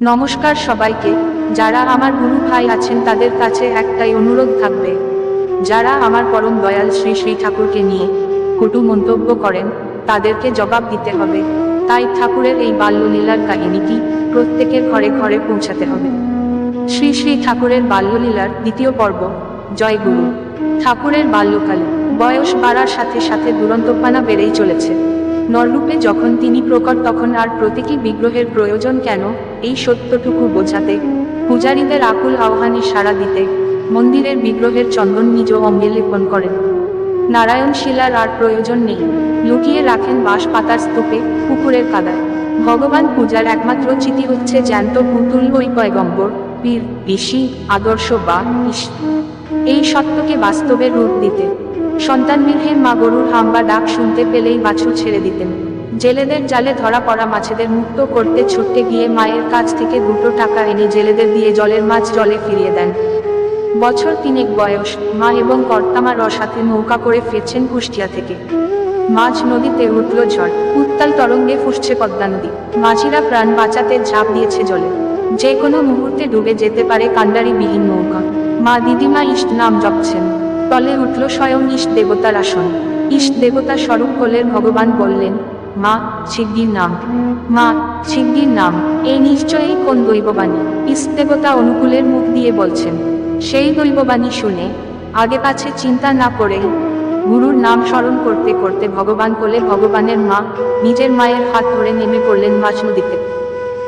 নমস্কার সবাইকে। যারা আমার গুরু ভাই আছেন, তাদের কাছে একটাই অনুরোধ থাকবে। যারা আমার পরম দয়াল শ্রী শ্রী ঠাকুরকে নিয়ে কটু মন্তব্য করেন, তাদেরকে জবাব দিতে হবে। তাই ঠাকুরের এই বাল্যলীলার কাহিনীটি প্রত্যেকের ঘরে ঘরে পৌঁছাতে হবে। শ্রী শ্রী ঠাকুরের বাল্যলীলার দ্বিতীয় পর্ব, জয় গুরু। ঠাকুরের বাল্যকালে বয়স বাড়ার সাথে সাথে দুরন্তপানা বেড়েই চলেছে। নররূপে যখন তিনি প্রকট, তখন আর প্রতীকী বিগ্রহের প্রয়োজন কেন? এই সত্যটুকু বোঝাতে, পূজারীদের আকুল আহ্বানে সাড়া দিতে মন্দিরের বিগ্রহের চন্দন নিজ অঙ্গে লেপন করেন। নারায়ণ শিলার আর প্রয়োজন নেই, লুকিয়ে রাখেন বাঁশ পাতার স্তূপে পুকুরের কাদায়। ভগবান পূজার একমাত্র চিতি হচ্ছে, জ্যান্ত পুতুল ওই পয়গম্বর, বীর, ঋষি, আদর্শ বা এই সত্যকে বাস্তবে রূপ দিতে। সন্তান বীরহের মা গরুর হাম্বা ডাক শুনতে পেলেই বাছুর ছেড়ে দিতেন। জেলেদের জালে ধরা পড়া মাছেদের মুক্ত করতে ছুটতে গিয়ে মায়ের কাছ থেকে দুটো টাকা এনে জেলেদের দিয়ে জলের মাছ জলে ফিরিয়ে দেন। বছর তিনেক বয়স, মা এবং কর্তামার সাথে নৌকা করে ফিরছেন কুষ্টিয়া থেকে। মাঝ নদীতে উঠল ঝড়, উত্তাল তরঙ্গে ফুসছে পদ্মা নদী। মাঝিরা প্রাণ বাঁচাতে ঝাঁপ দিয়েছে জলে। যে কোনো মুহূর্তে ডুবে যেতে পারে কান্ডারি বিহীন নৌকা। মা দিদিমা ইষ্ট নাম জপছেন। তলে উঠল স্বয়ং ইষ্ট দেবতার আসন। ইষ্ট দেবতা স্বরূপ কোলের ভগবান বললেন মা শিগগির নাম। মা শিগগির নাম। এই নিশ্চয়ই কোন দৈববাণী? ইষ্ট দেবতা অনুকূলের মুখ দিয়ে বলছেন। সেই দৈববাণী শুনে আগে কাছে চিন্তা না করে গুরুর নাম স্মরণ করতে করতে ভগবান কোলে ভগবানের মা নিজের মায়ের হাত ধরে নেমে পড়লেন মাঝ নদীতে।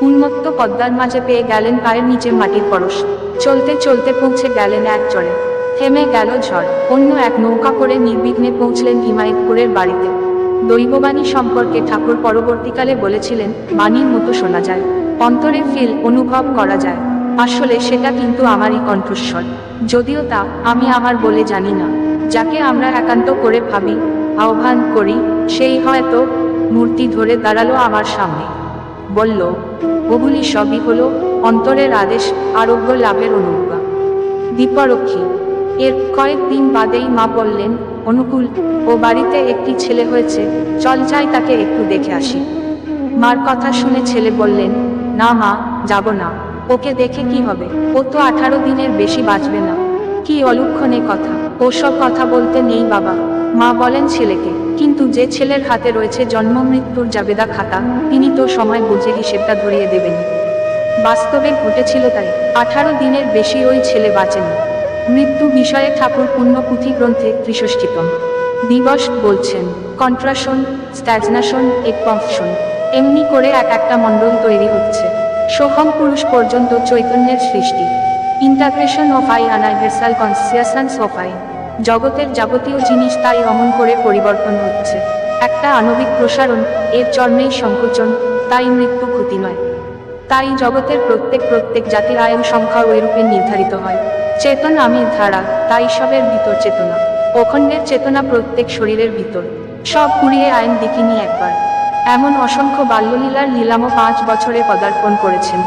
উন্মত্ত পদ্মার মাঝে পেয়ে গেলেন পায়ের নিচে মাটির পরশ। চলতে চলতে পৌঁছে গেলেন এক চড়ে থেমে গেল ঝড়। অন্য এক নৌকা করে নির্বিঘ্নে পৌঁছলেন হিমায়তপুরের বাড়িতে। দৈববাণী সম্পর্কে ঠাকুর পরবর্তীকালে বলেছিলেন, বাণীর মতো শোনা যায়, অন্তরে ফিল অনুভব করা যায়। আসলে সেটা কিন্তু আমারই কণ্ঠস্বর। যদিও তা আমি আমার বলে জানি না। যাকে আমরা একান্ত করে ভাবি, আহ্বান করি, সেই হয়তো মূর্তি ধরে দাঁড়াল আমার সামনে। বলল ওগুলি সবই হলো অন্তরের আদেশ আরোগ্য লাভের অনুজ্ঞা। দীপারক্ষী, এর কয়েকদিন বাদেই মা বললেন অনুকূল ও বাড়িতে একটি ছেলে হয়েছে। চল যাই তাকে একটু দেখে আসি। মার কথা শুনে ছেলে বললেন, না মা, যাব না। ওকে দেখে কি হবে? ও তো আঠারো দিনের বেশি বাঁচবে না। কি অলক্ষণে কথা। ওসব কথা বলতে নেই বাবা। মা বলেন ছেলেকে, কিন্তু যে ছেলের হাতে রয়েছে জন্ম মৃত্যুর জাবেদা খাতা, তিনি তো সময় বুঝে হিসেবটা ধরিয়ে দেবেন। বাস্তবে ঘটেছিল তাই। আঠারো দিনের বেশি ওই ছেলে বাঁচেনি। মৃত্যু বিষয়ে ঠাকুর পূর্ণ পুঁথি গ্রন্থে ত্রিষষ্টিতম দিবস বলছেন কন্ট্রাশন স্ট্যাজনাশন একপংশন এমনি করে এক একটা মণ্ডল তৈরি হচ্ছে। সোহম পুরুষ পর্যন্ত চৈতন্যের সৃষ্টি। Integration of I universal consciousness of I জগতের যাবতীয় জিনিস তাই অমন করে পরিবর্তন হচ্ছে। একটা আণবিক প্রসারণ, এর চর্মেই সংকোচন, তাই মৃত্যু ক্ষতি নয়। তাই জগতের প্রত্যেক প্রত্যেক জাতির আয়ন সংখ্যা ওইরূপে নির্ধারিত হয়। চেতন আমি ধারা তাই সবের ভিতর চেতনা। অখণ্ডের চেতনা প্রত্যেক শরীরের ভিতর। সব কুড়িয়ে আইন দেখিনি একবার। এমন অসংখ্য বাল্যলীলার লীলামও পাঁচ বছরে পদার্পণ করেছেন।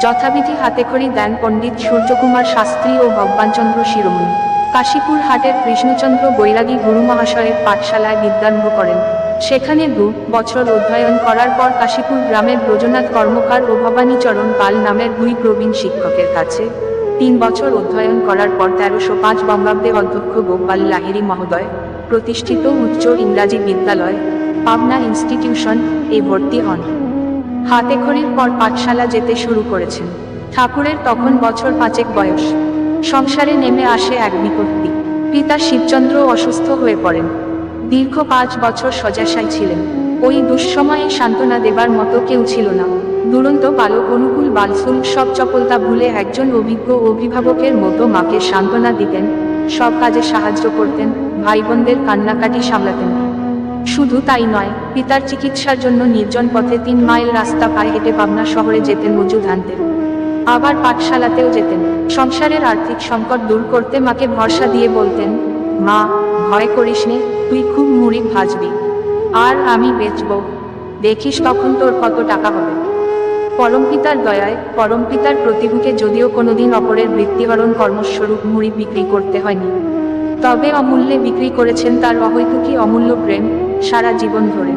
যথাবিধি হাতে হাতেখড়ি দেন পণ্ডিত সূর্যকুমার শাস্ত্রী ও ভগবানচন্দ্র শিরোমণি। কাশীপুর হাটের কৃষ্ণচন্দ্র বৈরাগী গুরু মহাশয়ের পাঠশালায় বিদ্যারম্ভ করেন। সেখানে দু বছর অধ্যয়ন করার পর কাশীপুর গ্রামের ব্রজনাথ কর্মকার ও ভবানীচরণ পাল নামের দুই প্রবীণ শিক্ষকের কাছে তিন বছর অধ্যয়ন করার পর তেরোশো পাঁচ বঙ্গাব্দে অধ্যক্ষ গোপাল লাহিড়ী মহোদয়, প্রতিষ্ঠিত উচ্চ ইংরাজি বিদ্যালয়, পাবনা ইনস্টিটিউশন এ ভর্তি হন। হাতে খড়ির পর পাঠশালা যেতে শুরু করেছেন। ঠাকুরের তখন বছর পাঁচেক বয়স। সংসারে নেমে আসে এক বিপত্তি। পিতা শিবচন্দ্র অসুস্থ হয়ে পড়েন। দীর্ঘ পাঁচ বছর শয্যাশায় ছিলেন। ওই দুঃসময়ে সান্ত্বনা দেবার মতো কেউ ছিল না। দুরন্ত বালক অনুকূল বালসুল সব চপলতা ভুলে একজন অভিজ্ঞ অভিভাবকের মতো মাকে সান্ত্বনা দিতেন, সব কাজে সাহায্য করতেন ভাই বোনদের কান্নাকাটি সামলাতেন। শুধু তাই নয়, পিতার চিকিৎসার জন্য নির্জন পথে তিন মাইল রাস্তা পায়ে হেঁটে পাবনা শহরে যেতেন মজুদ আনতেন আবার পাঠশালাতেও যেতেন। সংসারের আর্থিক সংকট দূর করতে মাকে ভরসা দিয়ে বলতেন, মা, ভয় করিস নে, তুই খুব মুড়ি ভাজবি। আর আমি বেচব। দেখিস তখন তোর কত টাকা হবে। পরমপিতার দয়ায় পরমপিতার প্রতিভূকে যদিও কোনোদিন অপরের বৃত্তিহরণ কর্মস্বরূপ মুড়ি বিক্রি করতে হয়নি। তবে অমূল্যে বিক্রি করেছেন তার অহৈতুকী অমূল্য প্রেম সারা জীবন ধরে।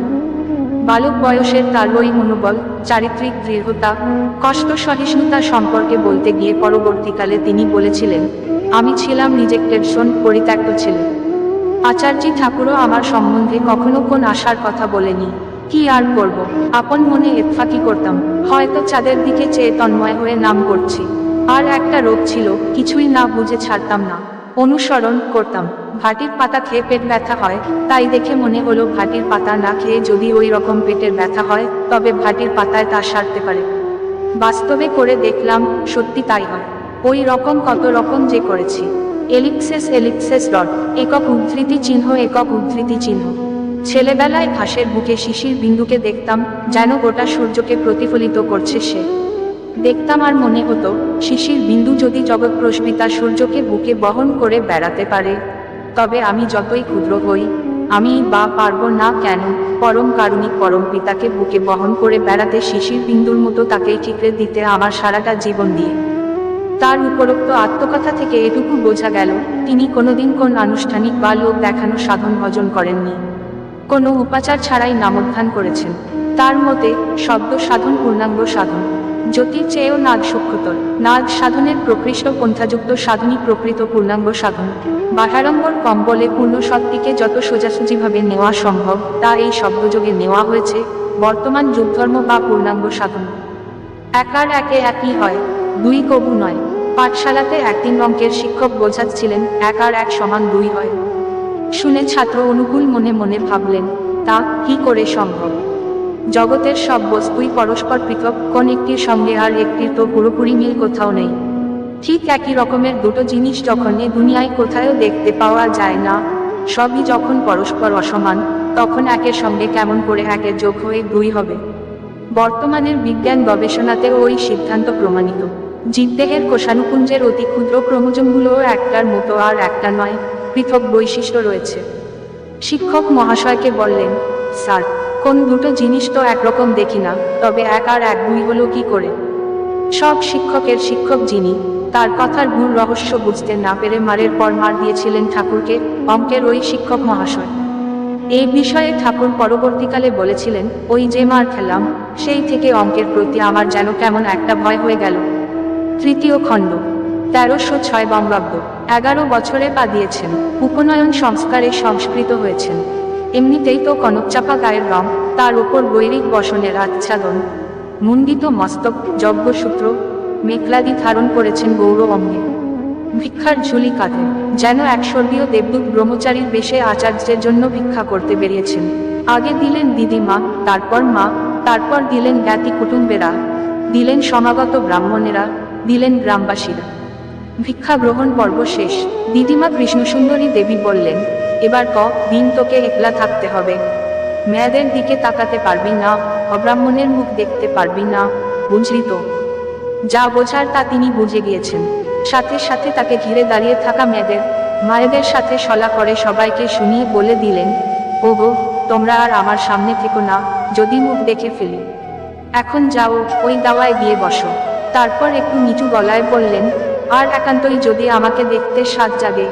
বালক বয়সের তার ওই মনোবল, চারিত্রিক দৃঢ়তা, কষ্ট সহিষ্ণুতা সম্পর্কে বলতে গিয়ে পরবর্তীকালে তিনি বলেছিলেন, আমি ছিলাম রিজেক্টেড শোন পরিত্যক্ত ছেলে। আচার্যি ঠাকুরও আমার সম্বন্ধে কখনো কোন আশার কথা বলেনি। কি আর করব? আপন মনে এতফাকি করতাম। হয়তো চাঁদের দিকে চেয়ে তন্ময় হয়ে নাম করছি। আর একটা রোগ ছিল, কিছুই না বুঝে ছাড়তাম না। অনুসরণ করতাম। ভাটির পাতা খেয়ে পেট ব্যথা হয়, তাই দেখে মনে হলো ভাটির পাতা না খেয়ে যদি ওই রকম পেটের ব্যথা হয়, তবে ভাটির পাতায় তা সারতে পারে। বাস্তবে করে দেখলাম, সত্যি তাই হয়। ওই রকম কত রকম যে করেছি। এলিপসেস এলিপসেস ডট, একক উদ্ধৃতি চিহ্ন, একক উদ্ধৃতি চিহ্ন। ছেলেবেলায় ঘাসের বুকে শিশির বিন্দুকে দেখতাম যেন গোটা সূর্যকে প্রতিফলিত করছে সে। দেখতাম আর মনে হতো, শিশির বিন্দু যদি জগৎ প্রস্মিতা সূর্যকে বুকে বহন করে বেড়াতে পারে। তবে আমি যতই ক্ষুদ্র হই, আমি বা পারব না কেন, পরম কারুণিক পরম পিতাকে বুকে বহন করে বেড়াতে শিশির বিন্দুর মতো তাকেই ঠিকরে দিতে আমার সারাটা জীবন দিয়ে। তার উপরোক্ত আত্মকথা থেকে এটুকু বোঝা গেল, তিনি কোনোদিন কোন আনুষ্ঠানিক বা লোক দেখানো সাধন ভজন করেননি। কোনো উপাচার ছাড়াই নামোত্থান করেছেন। তার মতে, শব্দ সাধন পূর্ণাঙ্গ সাধন। জ্যোতির চেয়েও নাগ সূক্ষ্মতর। নাগ সাধনের প্রকৃষ্ট পন্থাযুক্ত সাধনই প্রকৃত পূর্ণাঙ্গ সাধন। বাহারম্বর কম্বলে পূর্ণ সত্যিকে যত সোজাসুজিভাবে নেওয়া সম্ভব, তা এই শব্দযোগে নেওয়া হয়েছে, বর্তমান যুগধর্ম বা পূর্ণাঙ্গ সাধন। একার একে একই হয়, দুই কবু নয়। পাঠশালাতে একদিন অঙ্কের শিক্ষক বোঝাচ্ছিলেন এক আর এক সমান দুই হয়। শুনে ছাত্র অনুকূল মনে মনে ভাবলেন, তা কি করে সম্ভব? জগতের সব বস্তুই পরস্পর পৃথক কোন একটির সঙ্গে আর একটির তো পুরোপুরি মিল কোথাও নেই। ঠিক একই রকমের দুটো জিনিস যখন এ দুনিয়ায় কোথায়ও দেখতে পাওয়া যায় না, সবই যখন পরস্পর অসমান, তখন একের সঙ্গে কেমন করে একের যোগ হয়ে দুই হবে? বর্তমানের বিজ্ঞান গবেষণাতে ওই সিদ্ধান্ত প্রমাণিত। জীবদেহের কোষানুপুঞ্জের অতি ক্ষুদ্র ক্রোমোজোমগুলোও একটার মতো আর একটা নয়। পৃথক বৈশিষ্ট্য রয়েছে। শিক্ষক মহাশয়কে বললেন, স্যার, কোন দুটো জিনিস তো একরকম দেখি না, তবে এক আর এক দুই হলো কি করে? সব শিক্ষকের শিক্ষক যিনি, তার কথার গুণ রহস্য বুঝতে না পেরে মারের পর মার দিয়েছিলেন ঠাকুরকে, অঙ্কের ওই শিক্ষক মহাশয়। এই বিষয়ে ঠাকুর পরবর্তীকালে বলেছিলেন, ওই যে মার খেলাম, সেই থেকে অঙ্কের প্রতি আমার যেন কেমন একটা ভয় হয়ে গেল। তৃতীয় খণ্ড, তেরোশো ছয় বঙ্গাব্দ। এগারো বছরে পা দিয়েছেন। উপনয়ন সংস্কারে সংস্কৃত হয়েছেন। এমনিতেই তো কনকচাপা গায়ের রং, তার উপর বৈরিক বসনের আচ্ছাদন। মুন্ডিত মস্তক, যজ্ঞসূত্র, মেঘলাদি ধারণ করেছেন গৌর অঙ্গে। ভিক্ষার ঝুলি কাঁধে, যেন এক স্বর্গীয় দেবদূত ব্রহ্মচারীর বেশে আচার্যের জন্য ভিক্ষা করতে বেরিয়েছেন। আগে দিলেন দিদিমা তারপর মা, তারপর দিলেন জ্ঞাতি কুটুম্বেরা, দিলেন সমাগত ব্রাহ্মণেরা, দিলেন গ্রামবাসীরা। ভিক্ষা গ্রহণ পর্ব শেষ। দিদিমা কৃষ্ণসুন্দরী দেবী বললেন, এবার ক, দিন তোকে একলা থাকতে হবে। মেয়েদের দিকে তাকাতে পারবি না, অব্রাহ্মণের মুখ দেখতে পারবি না, বুঝলি তো? যা বোঝার তা তিনি বুঝে গিয়েছেন। সাথে সাথে তাকে ঘিরে দাঁড়িয়ে থাকা মেয়েদের, মায়েদের সাথে সলা করে সবাইকে শুনিয়ে বলে দিলেন ও ওগো, তোমরা আর আমার সামনে থেকো না, যদি মুখ দেখে ফেলি। এখন যাও, ওই দাওয়ায় গিয়ে বসো। তারপর একটু নিচু গলায় বললেন আর একান্তই যদি আমাকে দেখতে সাত জাগে,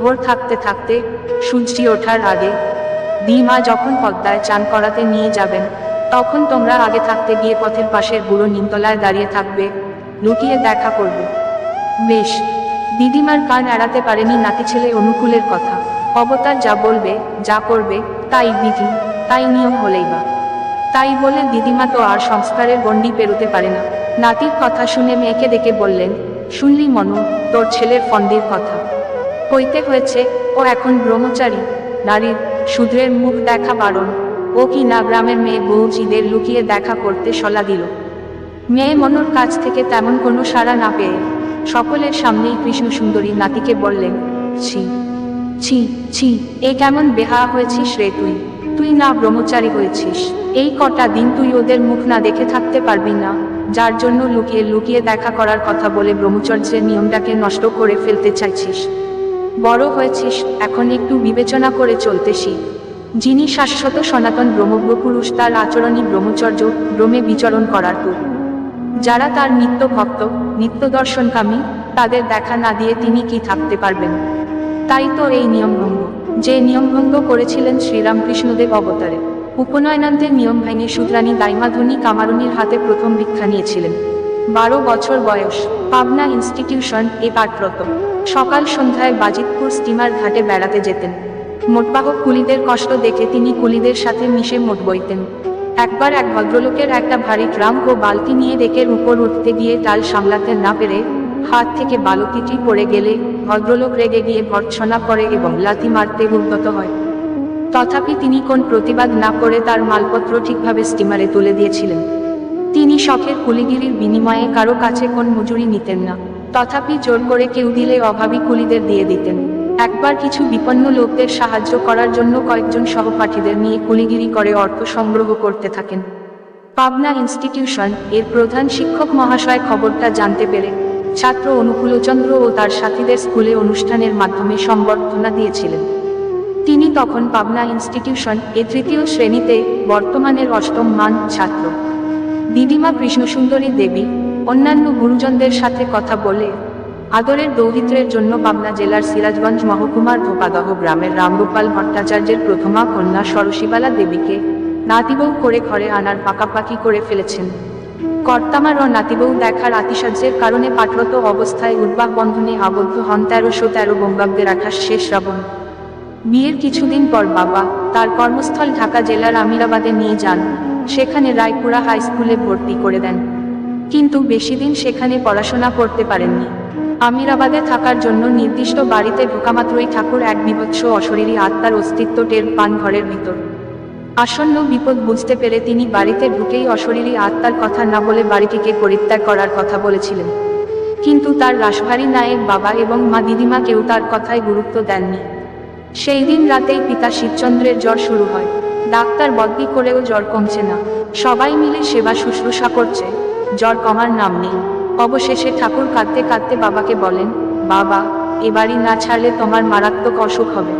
ভোর থাকতে থাকতে সূর্যি ওঠার আগে দিমা যখন পদ্মায় চান করাতে নিয়ে যাবেন, তখন তোমরা আগে থাকতে গিয়ে পথের পাশের বুড়ো নিমতলায় দাঁড়িয়ে থাকবে, লুকিয়ে দেখা করবে। বেশ, দিদিমার কান এড়াতে পারেনি নাতি ছেলে অনুকূলের কথা। অবতার যা বলবে, যা করবে, তাই বিধি, তাই নিয়ম হলেই বা। তাই বলে দিদিমা তো আর সংস্কারের গণ্ডি পেরোতে পারে না। নাতির কথা শুনে মেয়েকে ডেকে বললেন শুনলি মনু, তোর ছেলের ফন্দির কথা। কইতে হয়েছে, ও এখন ব্রহ্মচারী, নারীর শূদ্রের মুখ দেখা বারণ। ও কি না গ্রামের মেয়ে বৌজিদের লুকিয়ে দেখা করতে সলা দিল। মেয়ে মনুর কাছ থেকে তেমন কোনো সাড়া না পেয়ে সকলের সামনেই কৃষ্ণ সুন্দরী নাতিকে বললেন, ছি ছি ছি, এ কেমন বেহা হয়েছিস রে তুই? তুই না ব্রহ্মচারী হয়েছিস। এই কটা দিন তুই ওদের মুখ না দেখে থাকতে পারবি না। যার জন্য লুকিয়ে লুকিয়ে দেখা করার কথা বলে ব্রহ্মচর্যের নিয়মটাকে নষ্ট করে ফেলতে চাইছিস। বড় হয়েছিস, এখন একটু বিবেচনা করে চলতে যিনি শাশ্বত সনাতন ব্রহ্মপুরুষ, তার আচরণই ব্রহ্মচর্য ব্রমে বিচরণ করার তো যারা তার নিত্য ভক্ত, নিত্য দর্শনকামী, তাদের দেখা না দিয়ে তিনি কি থাকতে পারবেন? তাই তো এই নিয়মভঙ্গ। যে নিয়মভঙ্গ করেছিলেন শ্রীরামকৃষ্ণদেব অবতারে। উপনয়নান্তের নিয়ম ভেঙে সুদ্রানী দাইমাধনী কামারুনির হাতে প্রথম ভিক্ষা নিয়েছিলেন। বারো বছর বয়স, পাবনা ইনস্টিটিউশন এ পাঠরত। সকাল সন্ধ্যায় বাজিতপুর স্টিমার ঘাটে বেড়াতে যেতেন। মোটবাহক কুলিদের কষ্ট দেখে তিনি কুলিদের সাথে মিশে মোট বইতেন। একবার এক ভদ্রলোকের একটা ভারী ড্রাম ও বালতি নিয়ে ডেকের উপর উঠতে গিয়ে টাল সামলাতে না পেরে হাত থেকে বালতিটি পড়ে গেলে ভদ্রলোক রেগে গিয়ে ভর্ৎসনা করে এবং লাথি মারতে উদ্যত হয়। তথাপি তিনি কোন প্রতিবাদ না করে তার মালপত্র ঠিকভাবে স্টিমারে তুলে দিয়েছিলেন। তিনি শখের কুলিগিরির বিনিময়ে কারও কাছে কোন মজুরি নিতেন না। তথাপি জোর করে কেউ দিলে অভাবী কুলিদের দিয়ে দিতেন। একবার কিছু বিপন্ন লোকদের সাহায্য করার জন্য কয়েকজন সহপাঠীদের নিয়ে কুলিগিরি করে অর্থ সংগ্রহ করতে থাকেন। পাবনা ইনস্টিটিউশন এর প্রধান শিক্ষক মহাশয় খবরটা জানতে পেরে ছাত্র অনুকূলচন্দ্র ও তার সাথীদের স্কুলে অনুষ্ঠানের মাধ্যমে সম্বর্ধনা দিয়েছিলেন। তখন পাবনা ইনস্টিটিউশন এ তৃতীয় শ্রেণীতে বর্তমানের অষ্টম মান ছাত্র। দিদিমা কৃষ্ণসুন্দরী দেবী, অন্যান্য গুরুজনদের সাথে কথা বলে আদরের দৌহিত্রের জন্য পাবনা জেলার সিরাজগঞ্জ মহকুমার ধোপাদহ গ্রামের রামগোপাল ভট্টাচার্যের প্রথমা কন্যা সরসীবালা দেবীকে নাতিবউ করে ঘরে আনার পাকাপাকি করে ফেলেছেন। কর্তামার ও নাতিবউ দেখার আতিশয্যের কারণে পাঠরত অবস্থায় উদ্বাহ বন্ধনে আবদ্ধ হন তেরোশো তেরো বঙ্গাব্দের আঠাশ শেষ শ্রাবণ। বিয়ের কিছুদিন পর বাবা তার কর্মস্থল ঢাকা জেলার আমিরাবাদে নিয়ে যান। সেখানে রায়পুরা হাই স্কুলে ভর্তি করে দেন। কিন্তু বেশি দিন সেখানে পড়াশোনা করতে পারেননি। আমিরাবাদে থাকার জন্য নির্দিষ্ট বাড়িতে ঢোকামাত্রই ঠাকুর এক বিভৎস অশরীরী আত্মার অস্তিত্ব টের পান ঘরের ভিতর। আসন্ন বিপদ বুঝতে পেরে তিনি বাড়িতে ঢুকেই অশরীরী আত্মার কথা না বলে বাড়িটিকে পরিত্যাগ করার কথা বলেছিলেন। কিন্তু তার রাসভারী নায়েক বাবা এবং মা দিদিমা কেউ তার কথায় গুরুত্ব দেননি। সেই দিন রাতেই পিতা শিবচন্দ্রের জ্বর শুরু হয়। ডাক্তার বদলি করেও জ্বর কমছে না। সবাই মিলে সেবা শুশ্রূষা করছে। জ্বর কমার নাম নেই। অবশেষে ঠাকুর কাঁদতে কাঁদতে বাবাকে বলেন, বাবা, এ বাড়ি না ছাড়লে তোমার মারাত্মক অসুখ হবে।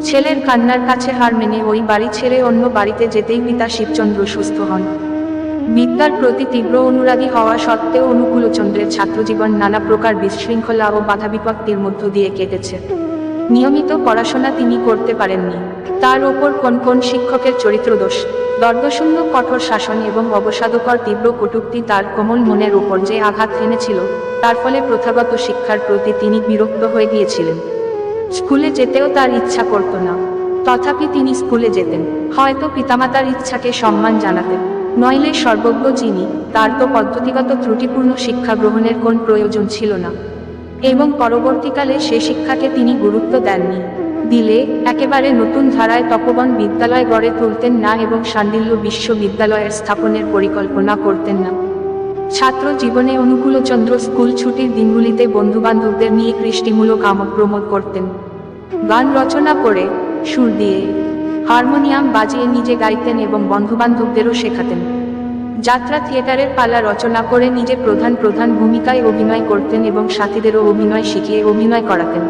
ছেলের কান্নার কাছে হার মেনে ওই বাড়ি ছেড়ে অন্য বাড়িতে যেতেই পিতা শিবচন্দ্র সুস্থ হন। বিদ্যার প্রতি তীব্র অনুরাগী হওয়া সত্ত্বেও অনুকূলচন্দ্রের ছাত্রজীবন নানা প্রকার বিশৃঙ্খলা ও বাধা বিপত্তির মধ্য দিয়ে কেটেছে। নিয়মিত পড়াশোনা তিনি করতে পারেননি। তার ওপর কোন কোন শিক্ষকের চরিত্রদোষ, দর্দশূন্য, কঠোর শাসন এবং অবসাদকর তীব্র কটুক্তি তার কোমল মনের উপর যে আঘাত এনেছিল তার ফলে প্রথাগত শিক্ষার প্রতি তিনি বিরক্ত হয়ে গিয়েছিলেন। স্কুলে যেতেও তার ইচ্ছা করত না। তথাপি তিনি স্কুলে যেতেন। হয়তো পিতামাতার ইচ্ছাকে সম্মান জানাতেন। নইলে সর্বজ্ঞ যিনি, তার তো পদ্ধতিগত ত্রুটিপূর্ণ শিক্ষা গ্রহণের কোন প্রয়োজন ছিল না। এবং পরবর্তীকালে সে শিক্ষাকে তিনি গুরুত্ব দেননি। দিলে একেবারে নতুন ধারায় তপবন বিদ্যালয় গড়ে তুলতেন না এবং সান্ডিল্য বিশ্ববিদ্যালয়ের স্থাপনের পরিকল্পনা করতেন না। ছাত্র জীবনে অনুকূলচন্দ্র স্কুল ছুটির দিনগুলিতে বন্ধুবান্ধবদের নিয়ে কৃষ্টিমূলক আমোদ প্রমোদ করতেন। গান রচনা করে সুর দিয়ে হারমোনিয়াম বাজিয়ে নিজে গাইতেন এবং বন্ধুবান্ধবদেরও শেখাতেন। যাত্রা থিয়েটারের পালা রচনা করে নিজে প্রধান প্রধান ভূমিকায় অভিনয় করতেন এবং সাথীদেরও অভিনয় শিখিয়ে অভিনয় করাতেন।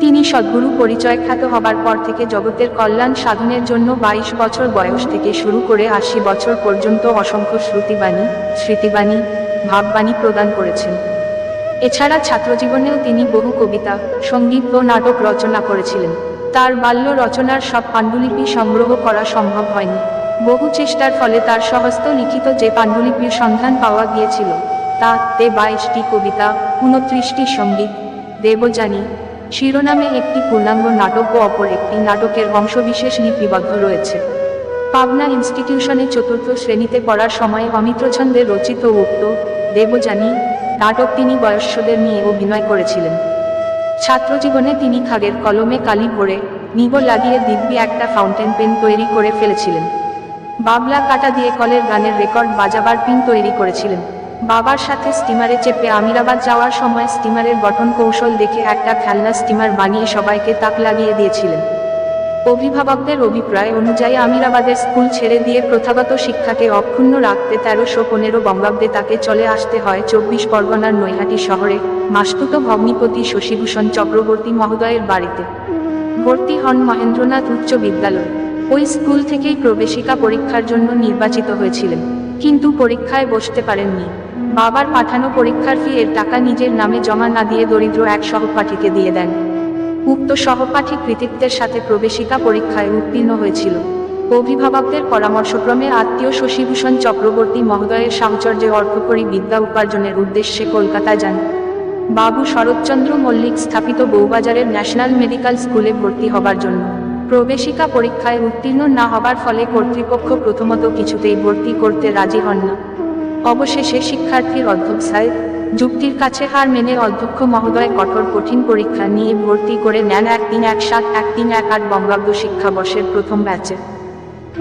তিনি সদ্গুরু পরিচয় খ্যাত হবার পর থেকে জগতের কল্যাণ সাধনের জন্য বাইশ বছর বয়স থেকে শুরু করে আশি বছর পর্যন্ত অসংখ্য শ্রুতিবাণী, স্মৃতিবাণী, ভাববাণী প্রদান করেছেন। এছাড়া ছাত্রজীবনেও তিনি বহু কবিতা, সংগীত ও নাটক রচনা করেছিলেন। তার বাল্য রচনার সব পাণ্ডুলিপি সংগ্রহ করা সম্ভব হয়নি। বহু চেষ্টার ফলে তার সহস্ত লিখিত যে পাণ্ডুলিপির সন্ধান পাওয়া গিয়েছিল তাতে বাইশটি কবিতা, উনত্রিশটি সংগীত, দেবযানী, শিরোনামে একটি পূর্ণাঙ্গ নাটক ও অপর একটি নাটকের অংশবিশেষ লিপিবদ্ধ রয়েছে। পাবনা ইনস্টিটিউশনে চতুর্থ শ্রেণীতে পড়ার সময় অমিত্রছন্দের রচিত উক্ত দেবযানী নাটক তিনি বয়স্কদের নিয়ে অভিনয় করেছিলেন। ছাত্রজীবনে তিনি খাগের কলমে কালি ভরে নিব লাগিয়ে দিব্যি একটা ফাউন্টেন পেন তৈরি করে ফেলেছিলেন। বাবলা কাটা দিয়ে কলের গানের রেকর্ড বাজাবার পিন তৈরি করেছিলেন। বাবার সাথে স্টিমারে চেপে আমিরাবাদ যাওয়ার সময় স্টিমারের গঠন কৌশল দেখে একটা খেলনা স্টিমার বানিয়ে সবাইকে তাক লাগিয়ে দিয়েছিলেন। অভিভাবকদের অভিপ্রায় অনুযায়ী আমিরাবাদের স্কুল ছেড়ে দিয়ে প্রথাগত শিক্ষাকে অক্ষুণ্ণ রাখতে তেরোশো পনেরো বঙ্গাব্দে তাকে চলে আসতে হয় চব্বিশ পরগনার নৈহাটি শহরে, মাস্তুত ভগ্নিপতি শশীভূষণ চক্রবর্তী মহোদয়ের বাড়িতে। ভর্তি হন মহেন্দ্রনাথ উচ্চ বিদ্যালয়। ওই স্কুল থেকেই প্রবেশিকা পরীক্ষার জন্য নির্বাচিত হয়েছিলেন। কিন্তু পরীক্ষায় বসতে পারেননি। বাবার পাঠানো পরীক্ষার ফি এর টাকা নিজের নামে জমা না দিয়ে দরিদ্র এক সহপাঠীকে দিয়ে দেন। উক্ত সহপাঠী কৃতিত্বের সাথে প্রবেশিকা পরীক্ষায় উত্তীর্ণ হয়েছিল। অভিভাবকদের পরামর্শক্রমে আত্মীয় শশীভূষণ চক্রবর্তী মহোদয়ের সাহচর্যে অর্থকরী বিদ্যা উপার্জনের উদ্দেশ্যে কলকাতা যান। বাবু শরৎচন্দ্র মল্লিক স্থাপিত বউবাজারের ন্যাশনাল মেডিকেল স্কুলে ভর্তি হবার জন্য। প্রবেশিকা পরীক্ষায় উত্তীর্ণ না হবার ফলে কর্তৃপক্ষ প্রথমত কিছুতেই ভর্তি করতে রাজি হন না। অবশেষে শিক্ষার্থীর অধ্যবসায় যুক্তির কাছে হার মেনে অধ্যক্ষ মহোদয় কঠোর কঠিন পরীক্ষা নিয়ে ভর্তি করে নেন এক তিন এক সাত এক তিন এক আট বঙ্গাব্দ শিক্ষাবর্ষের প্রথম ব্যাচে।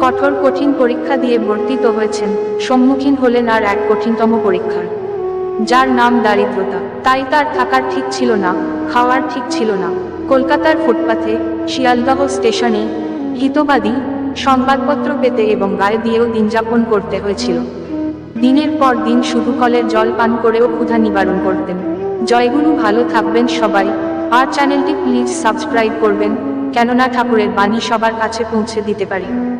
কঠোর কঠিন পরীক্ষা দিয়ে ভর্তি তো হয়েছেন, সম্মুখীন হলেন আর এক কঠিনতম পরীক্ষার। যার নাম দারিদ্রতা। তাই তার থাকার ঠিক ছিল না, খাওয়ার ঠিক ছিল না। কলকাতার ফুটপাথে শিয়ালদহ স্টেশনে হিতবাদী সংবাদপত্র পেতে এবং গায়ে দিয়েও দিনযাপন করতে হয়েছিল। দিনের পর দিন শুধু কলের জল পান করেও ক্ষুধা নিবারণ করতেন। জয়গুরু ভালো থাকবেন সবাই। আর চ্যানেলটি প্লিজ সাবস্ক্রাইব করবেন, কেননা ঠাকুরের বাণী সবার কাছে পৌঁছে দিতে পারি।